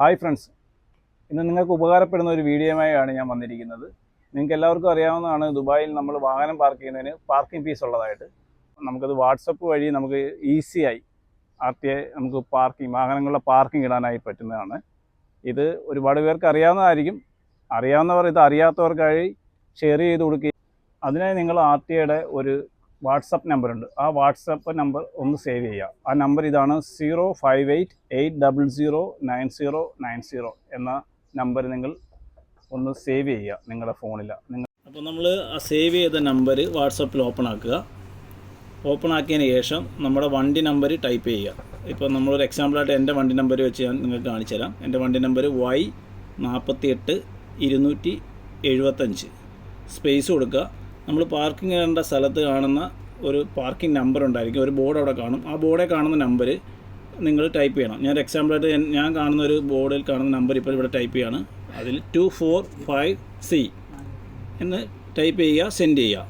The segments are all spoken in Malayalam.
ഹായ് ഫ്രണ്ട്സ് ഇന്ന് നിങ്ങൾക്ക് ഉപകാരപ്പെടുന്ന ഒരു വീഡിയോയുമായാണ് ഞാൻ വന്നിരിക്കുന്നത്. നിങ്ങൾക്ക് എല്ലാവർക്കും അറിയാവുന്നതാണ് ദുബായിൽ നമ്മൾ വാഹനം പാർക്ക് ചെയ്യുന്നതിന് പാർക്കിംഗ് ഫീസ് ഉള്ളതായിട്ട്. നമുക്കത് വാട്സപ്പ് വഴി നമുക്ക് ഈസിയായി ആർ നമുക്ക് പാർക്കിംഗ് വാഹനങ്ങളുടെ പാർക്കിംഗ് ഇടാനായി പറ്റുന്നതാണ്. ഇത് ഒരുപാട് പേർക്ക് അറിയാവുന്നതായിരിക്കും. അറിയാവുന്നവർ ഇത് അറിയാത്തവർക്കായി ഷെയർ ചെയ്ത് കൊടുക്കുകയും അതിനായി നിങ്ങൾ ആർ ഒരു വാട്സപ്പ് നമ്പർ ഉണ്ട് ആ വാട്സപ്പ് നമ്പർ ഒന്ന് സേവ് ചെയ്യുക. ആ നമ്പർ ഇതാണ് zero five eight eight double zero nine zero nine zero എന്ന നമ്പർ നിങ്ങൾ ഒന്ന് സേവ് ചെയ്യുക നിങ്ങളുടെ ഫോണിൽ. നിങ്ങൾ അപ്പോൾ നമ്മൾ ആ സേവ് ചെയ്ത നമ്പർ വാട്സപ്പിൽ ഓപ്പൺ ആക്കുക. ഓപ്പൺ ആക്കിയതിന് ശേഷം നമ്മുടെ വണ്ടി നമ്പർ ടൈപ്പ് ചെയ്യുക. ഇപ്പോൾ നമ്മളൊരു എക്സാമ്പിളായിട്ട് എന്റെ വണ്ടി നമ്പർ വെച്ച് ഞാൻ നിങ്ങൾക്ക് കാണിച്ചു തരാം. എന്റെ വണ്ടി നമ്പർ വൈ നാൽപ്പത്തി എട്ട് ഇരുന്നൂറ്റി എഴുപത്തഞ്ച്. സ്പേസ് കൊടുക്കുക. നമ്മൾ പാർക്കിംഗ് ചെയ്യേണ്ട സ്ഥലത്ത് കാണുന്ന ഒരു പാർക്കിംഗ് നമ്പർ ഉണ്ടായിരിക്കും. ഒരു ബോർഡ് അവിടെ കാണും. ആ ബോർഡിൽ കാണുന്ന നമ്പർ നിങ്ങൾ ടൈപ്പ് ചെയ്യണം. ഞാൻ എക്സാമ്പിളായിട്ട് ഞാൻ- ഞാൻ കാണുന്ന ഒരു ബോർഡിൽ കാണുന്ന നമ്പർ ഇപ്പോൾ ഇവിടെ ടൈപ്പ് ചെയ്യാണ്. അതിൽ ടു ഫോർ ഫൈവ് സി എന്ന് ടൈപ്പ് ചെയ്യുക സെൻഡ് ചെയ്യുക.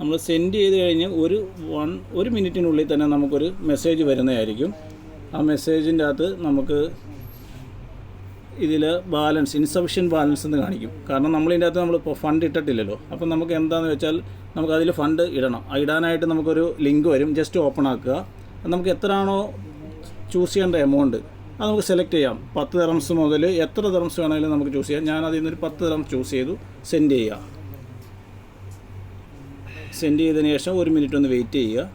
നമ്മൾ സെൻഡ് ചെയ്ത് കഴിഞ്ഞ് ഒരു വൺ ഒരു മിനിറ്റിനുള്ളിൽ തന്നെ നമുക്കൊരു മെസ്സേജ് വരുന്നതായിരിക്കും. ആ മെസ്സേജിന്റെ അകത്ത് നമുക്ക് ഇതിൽ ബാലൻസ് ഇൻസഫിഷ്യൻ ബാലൻസ് എന്ന് കാണിക്കും. കാരണം നമ്മളിതിന്റെ അകത്ത് നമ്മൾ ഇപ്പോൾ ഫണ്ട് ഇട്ടിട്ടില്ലല്ലോ. അപ്പം നമുക്ക് എന്താണെന്ന് വെച്ചാൽ നമുക്ക് അതിൽ ഫണ്ട് ഇടണം. ഇടാനായിട്ട് നമുക്കൊരു ലിങ്ക് വരും. ജസ്റ്റ് ഓപ്പൺ ആക്കുക. നമുക്ക് എത്രയാണോ ചൂസ് ചെയ്യേണ്ട എമൗണ്ട് അത് നമുക്ക് സെലക്ട് ചെയ്യാം. പത്ത് തെറംസ് മുതൽ എത്ര തെറംസ് വേണമെങ്കിലും നമുക്ക് ചൂസ് ചെയ്യാം. ഞാൻ അതിൽ നിന്നൊരു പത്ത് തെറംസ് ചൂസ് ചെയ്തു. സെൻഡ് ചെയ്യുക. സെൻഡ് ചെയ്തതിന് ശേഷം ഒരു മിനിറ്റ് ഒന്ന് വെയിറ്റ് ചെയ്യുക.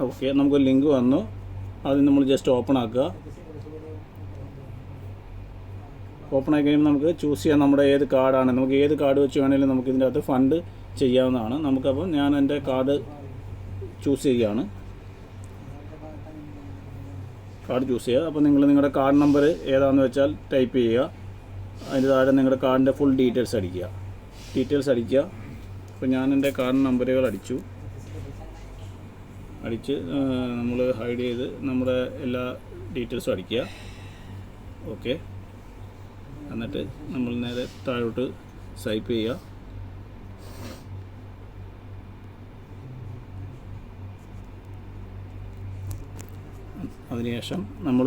ഓക്കെ നമുക്കൊരു ലിങ്ക് വന്നു. അത് നമ്മൾ ജസ്റ്റ് ഓപ്പൺ ആക്കുക. ഓപ്പൺ ആക്കി കഴിയുമ്പോൾ നമുക്ക് ചൂസ് ചെയ്യാം നമ്മുടെ ഏത് കാർഡാണ് നമുക്ക് ഏത് കാർഡ് വെച്ച് വേണമെങ്കിലും നമുക്ക് ഇതിന്റെ അകത്ത് ഫണ്ട് ചെയ്യാവുന്നതാണ്. നമുക്കപ്പം ഞാൻ എന്റെ കാർഡ് ചൂസ് ചെയ്യുകയാണ്. കാർഡ് ചൂസ് ചെയ്യുക. അപ്പോൾ നിങ്ങൾ നിങ്ങളുടെ കാർഡ് നമ്പർ ഏതാണെന്ന് വെച്ചാൽ ടൈപ്പ് ചെയ്യുക. അതിന്റെ താഴെ നിങ്ങളുടെ കാർഡിന്റെ ഫുൾ ഡീറ്റെയിൽസ് അടിക്കുക. ഡീറ്റെയിൽസ് അടിക്കുക. അപ്പോൾ ഞാൻ എന്റെ കാർഡ് നമ്പറുകൾ അടിച്ചു. അടിച്ച് നമ്മൾ ഹൈഡ് ചെയ്ത് നമ്മുടെ എല്ലാ ഡീറ്റെയിൽസും അടിക്കുക. ഓക്കെ എന്നിട്ട് നമ്മൾ നേരെ താഴോട്ട് സ്വൈപ്പ് ചെയ്യുക. അതിനുശേഷം നമ്മൾ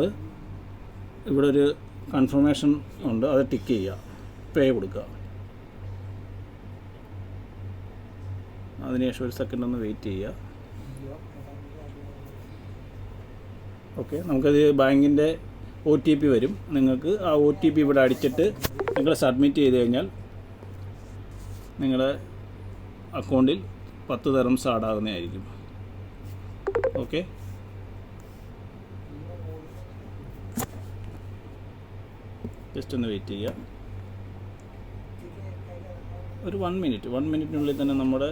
ഇവിടെ ഒരു കൺഫർമേഷൻ ഉണ്ട്. അത് ടിക്ക് ചെയ്യുക. പേ കൊടുക്കുക. അതിനുശേഷം ഒരു സെക്കൻഡ് ഒന്ന് വെയിറ്റ് ചെയ്യുക. ഓക്കെ നമുക്കത് ബാങ്കിന്റെ ഒ ടി പി വരും. നിങ്ങൾക്ക് ആ ഒ ടി പി ഇവിടെ അടിച്ചിട്ട് നിങ്ങൾ സബ്മിറ്റ് ചെയ്ത് കഴിഞ്ഞാൽ നിങ്ങളുടെ അക്കൗണ്ടിൽ പത്ത് തരം സാഡാകുന്നതായിരിക്കും ഓക്കെ? ജസ്റ്റ് ഒന്ന് വെയിറ്റ് ചെയ്യുക. ഒരു വൺ മിനിറ്റ്. വൺ മിനിറ്റിനുള്ളിൽ തന്നെ നമ്മുടെ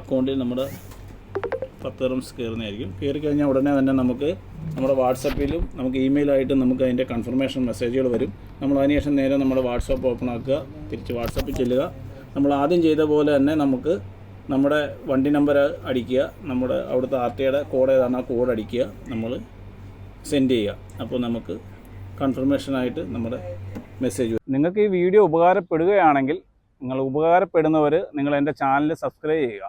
അക്കൗണ്ടിൽ നമ്മുടെ പത്ത് റൂംസ് കയറുന്നതായിരിക്കും. കയറി കഴിഞ്ഞാൽ ഉടനെ തന്നെ നമുക്ക് നമ്മുടെ വാട്സപ്പിലും നമുക്ക് ഇമെയിലായിട്ടും നമുക്ക് അതിന്റെ കൺഫർമേഷൻ മെസ്സേജുകൾ വരും. നമ്മൾ അതിനുശേഷം നേരെ നമ്മുടെ വാട്സപ്പ് ഓപ്പൺ ആക്കുക തിരിച്ച് വാട്സപ്പിൽ ചെല്ലുക. നമ്മൾ ആദ്യം ചെയ്ത പോലെ തന്നെ നമുക്ക് നമ്മുടെ വണ്ടി നമ്പർ അടിക്കുക നമ്മുടെ അവിടുത്തെ ആർ ടിയുടെ കോഡ് ഏതാണ് ആ കോഡ് അടിക്കുക നമ്മൾ സെൻഡ് ചെയ്യുക. അപ്പോൾ നമുക്ക് കൺഫർമേഷനായിട്ട് നമ്മുടെ മെസ്സേജ് നിങ്ങൾക്ക് ഈ വീഡിയോ ഉപകാരപ്പെടുകയാണെങ്കിൽ നിങ്ങൾ ഉപകാരപ്പെടുന്നവർ നിങ്ങൾ എന്റെ ചാനൽ സബ്സ്ക്രൈബ് ചെയ്യുക.